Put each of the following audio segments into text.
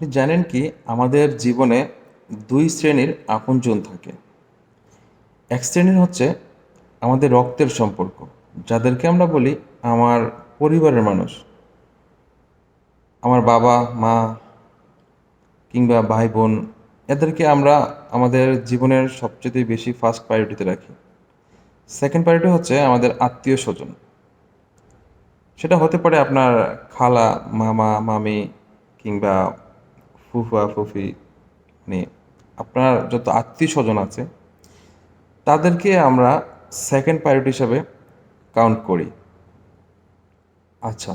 আপনি জানেন কি, আমাদের জীবনে দুই শ্রেণির আপনজন থাকে। এক শ্রেণির হচ্ছে আমাদের রক্তের সম্পর্ক, যাদেরকে আমরা বলি আমার পরিবারের মানুষ। আমার বাবা, মা কিংবা ভাই বোন, এদেরকে আমরা আমাদের জীবনের সবচেয়ে বেশি ফার্স্ট প্রায়োরিটিতে রাখি। সেকেন্ড প্রায়োরিটি হচ্ছে আমাদের আত্মীয় স্বজন। সেটা হতে পারে আপনার খালা, মামা, মামি কিংবা ফুফা, ফুফি মানে আপনার যত আত্মীয় স্বজন আছে, তাদেরকে আমরা সেকেন্ড প্রায়োরিটি হিসাবে কাউন্ট করি। আচ্ছা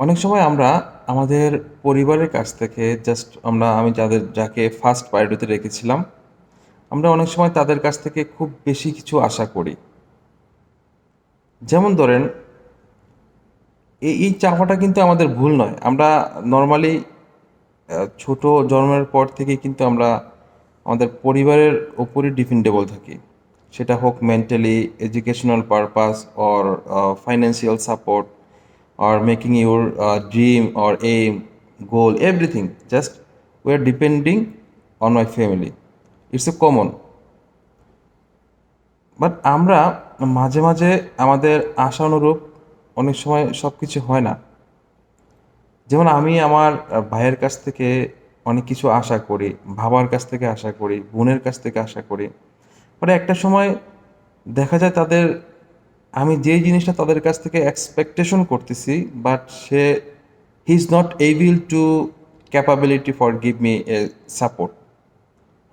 অনেক সময় আমরা আমাদের পরিবারের কাছ থেকে জাস্ট আমরা, আমি যাদের, যাকে ফার্স্ট প্রায়োরিটিতে রেখেছিলাম, আমরা অনেক সময় তাদের কাছ থেকে খুব বেশি কিছু আশা করি। যেমন ধরেন, এই চাওয়াটা কিন্তু আমাদের ভুল নয়। আমরা নর্মালি ছোট জন্মের পর থেকেই কিন্তু আমরা আমাদের পরিবারের ওপরই ডিপেন্ডেবল থাকি। সেটা হোক mentally educational purpose or financial support or making your dream dream or goal everything just we are depending on my family. It's a common. But আমরা মাঝে মাঝে আমাদের আশানুরূপ অনেক সময় সব কিছু হয় না। যেমন আমি আমার ভাইয়ের কাছ থেকে অনেক কিছু আশা করি, বাবার কাছ থেকে আশা করি, বোনের কাছ থেকে আশা করি। পরে একটা সময় দেখা যায় তাদের, আমি যেই জিনিসটা তাদের কাছ থেকে এক্সপেকটেশন করতেছি but say he is not able to capability for give me a support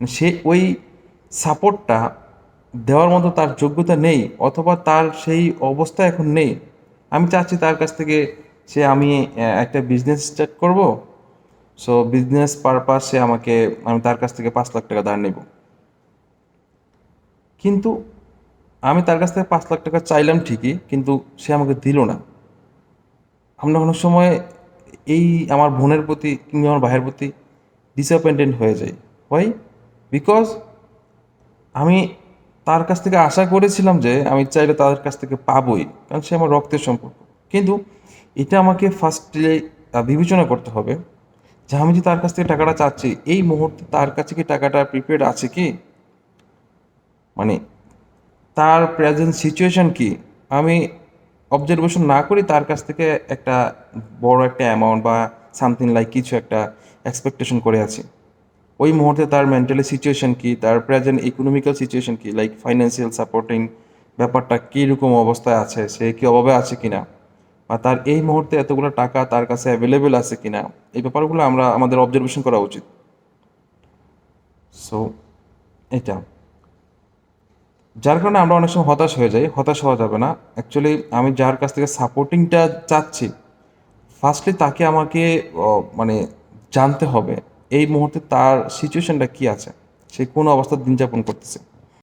সে ওই সাপোর্টটা দেওয়ার মতো তার যোগ্যতা নেই, অথবা তার সেই অবস্থা এখন নেই। আমি চাচ্ছি তার কাছ থেকে সে আমি একটা বিজনেস স্টার্ট করব। সো বিজনেস পারপাসে আমাকে, আমি তার কাছ থেকে পাঁচ লাখ টাকা ধার নেব। কিন্তু আমি তার কাছ থেকে পাঁচ লাখ টাকা চাইলাম ঠিকই, কিন্তু সে আমাকে দিল না। আমরা কোনো সময় এই আমার বোনের প্রতি কিংবা আমার ভাইয়ের প্রতি ডিসঅ্যাপয়েন্টেড হয়ে যাই। হয় বিকজ আমি তার কাছ থেকে আশা করেছিলাম যে আমি চাইলে তাদের কাছ থেকে পাবই, কারণ সে আমার রক্তের সম্পর্ক। কিন্তু এটা আমাকে ফার্স্টে বিবেচনা করতে হবে যে আমি যে তার কাছ থেকে টাকাটা চাচ্ছি, এই মুহূর্তে তার কাছে কি টাকাটা প্রিপেড আছে কি? মানে তার প্রেজেন্ট সিচুয়েশন কি? আমি অবজারভেশন না করি তার কাছ থেকে একটা বড় একটা অ্যামাউন্ট বা সামথিং লাইক কিছু একটা এক্সপেকটেশন করে আছি। ওই মুহূর্তে তার মেন্টালি সিচুয়েশন কি? তার প্রেজেন্ট ইকোনমিক্যাল সিচুয়েশন কি? লাইক ফাইন্যান্সিয়াল সাপোর্টিং ব্যাপারটা কীরকম অবস্থায় আছে? সে কি অভাবে আছে কিনা? বা তার এই মুহূর্তে এতগুলো টাকা তার কাছে অ্যাভেলেবেল আছে কিনা, এই ব্যাপারগুলো আমরা আমাদের অবজারভেশন করা উচিত। সো এটা। যার কারণে আমরা অনেক সময় হতাশ হয়ে যাই, হতাশ হওয়া যাবে না। অ্যাকচুয়ালি আমি যার কাছ থেকে সাপোর্টিংটা চাচ্ছি ফার্স্টলি তাকে আমাকে মানে জানতে হবে, এই মুহূর্তে তার সিচুয়েশনটা কি আছে? সে কোন অবস্থায় দিন যাপন করতেছে।